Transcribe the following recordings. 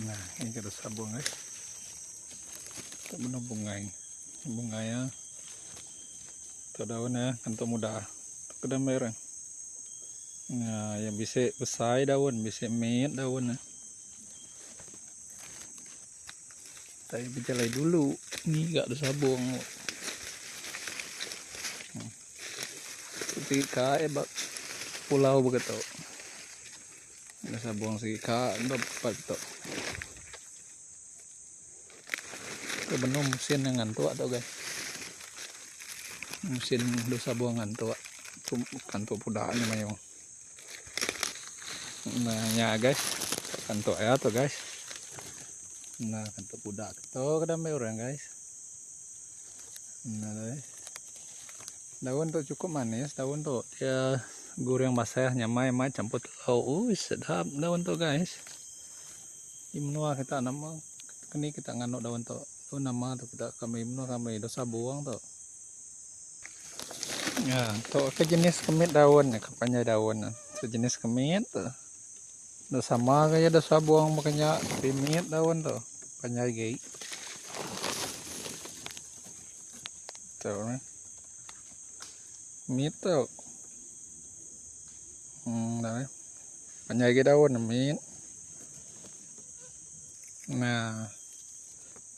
Nah, ini kita sabung guys. Kita benar bungai. Bunganya. Itu daunnya kentu muda. Itu kedam merah. Nah, yang bisa besar daun, bisa mit daun. Tapi bijalai dulu. Ini gak ada sabung. Hmm. Seperti kae bak pulau begitu. Ada sabung segi ka dapat to. Itu benar mesin yang ngantuk atau guys. Mesin do sabung ngantuk. Itu kantuk puda namanya. Nah, ya guys. Kantuk ya tuh guys. Nah, kantuk puda. Tuh kedamai orang guys. Nah, guys. Daun tuh cukup manis, daun tuh ya goreng basah nyamai mai campur telur. Uh, sedap daun tuh guys. Imnua kita nama kini kita nganuk daun tuh. Tuh nama tuh kita kami imnua kami dosa buang tuh. Ya, tuh ke jenis kemit daun ya, kapannya daun. Sejenis kemit tuh. Udah sama kayak dosa buang makanya pimit daun tuh. Panjai gay. Tuh, nih. Tuh. Hmm, đấy. Panjai cái daun mít. Nah,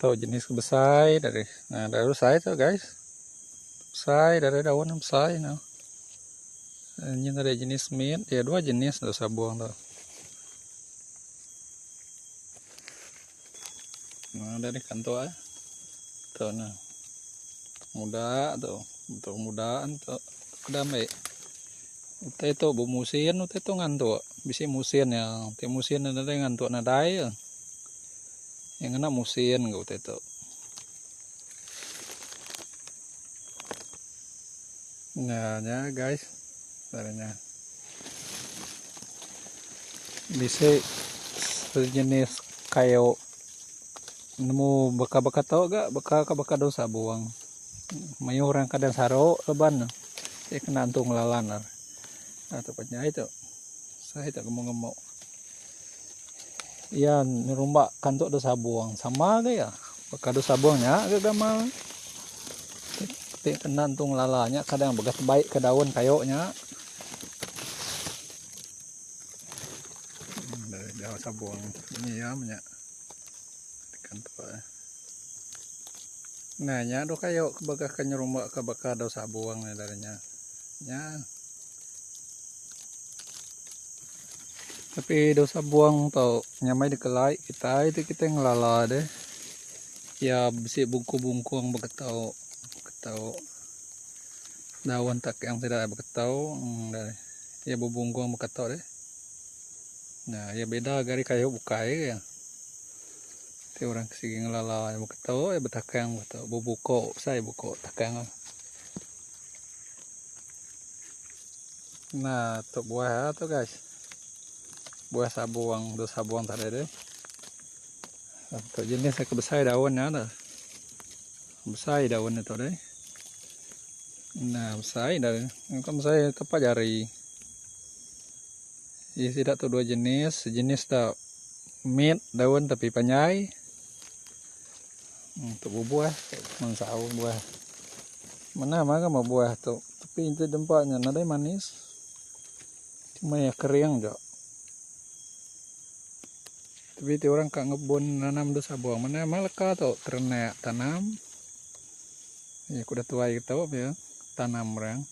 tuh jenis besar dari nah dari besar tuh guys. Besar dari daun besar nah. Ini dari jenis mint, ya dua jenis tuh sabung tuh. Nah, dari kantor tuh nah. Muda tuh, untuk mudaan tuh kedamai. Utai itu bu musin, utai itu ngantuk. Bisa musin ya, ti musin ada yang ngantuk nadai ya. Yang kena musin gak utai itu. Nah, ya guys, caranya. Bisa sejenis kayak nemu baka-baka tau gak baka-baka dosa buang may orang kadang saro leban ya kena antung lalan nah tepatnya itu. Saya tak ngomong iya nirumba kantuk dosa buang sama gak ya? Baka dosa buangnya agak gamal? Kena antung lalanya kadang begas baik ke daun kayoknya Hmm, dari daun sabung ini ya banyak eh. Nah, nya do kayo kabaga kanya rumah kabaka daw sa buwang na darinya. Nya. Tapi daw sa buwang to, nya may dikelay kita itu kita ngelala deh. Ya bisi bungku-bungku ang bagataw. Bagataw. Dawan tak yang tidak bagataw. Hmm. Ya bubungku ang bagataw deh. Nah, ya beda gari kayo bukai ya. Ti orang sige ngelala mo kataw ay batakang kataw bubuko say buko takang. Nah, to buah to guys. Buah sabuang, do sabuang tadi deh. To jenis saya besar daunnya dah. Besar daun itu deh. Nah, besar dah. Kan saya tepat jari. Ya tidak tuh dua jenis, sejenis tak mint daun tapi panjai untuk buah mensau buah mana mah mau buah tuh tapi itu tempatnya nada manis cuma ya kering jo tapi itu orang kak ngebon nanam dosa buang. Mana mah leka tuh ternak tanam? Ya kuda tua gitu ya. Tanam orang